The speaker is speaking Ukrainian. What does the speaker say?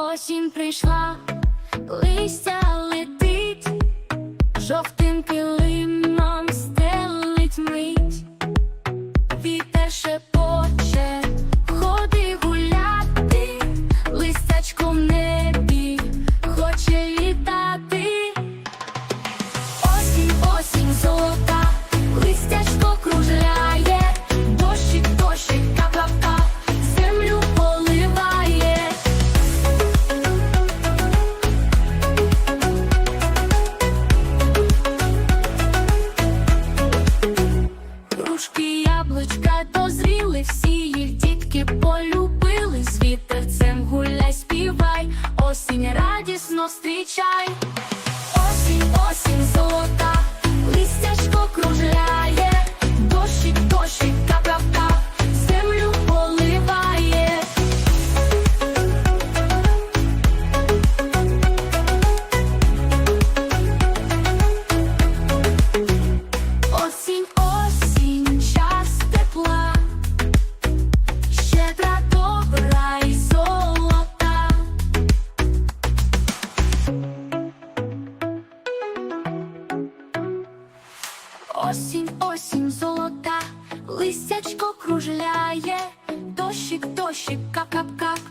Осінь прийшла, листя летить, жовтим килимом стелить мить, вітер шепоче, ходи гуляти, листячко в небі хоче літати. Осінь, осінь золота, Грушки, яблучка дозріли, всі їх дітки полюбили. З вітерцем гуляй, співай, осінь радісно зустрічай. Осінь, осінь золота, Осінь, осінь, золота, листячко кружляє, дощик, дощик, кап-кап-кап.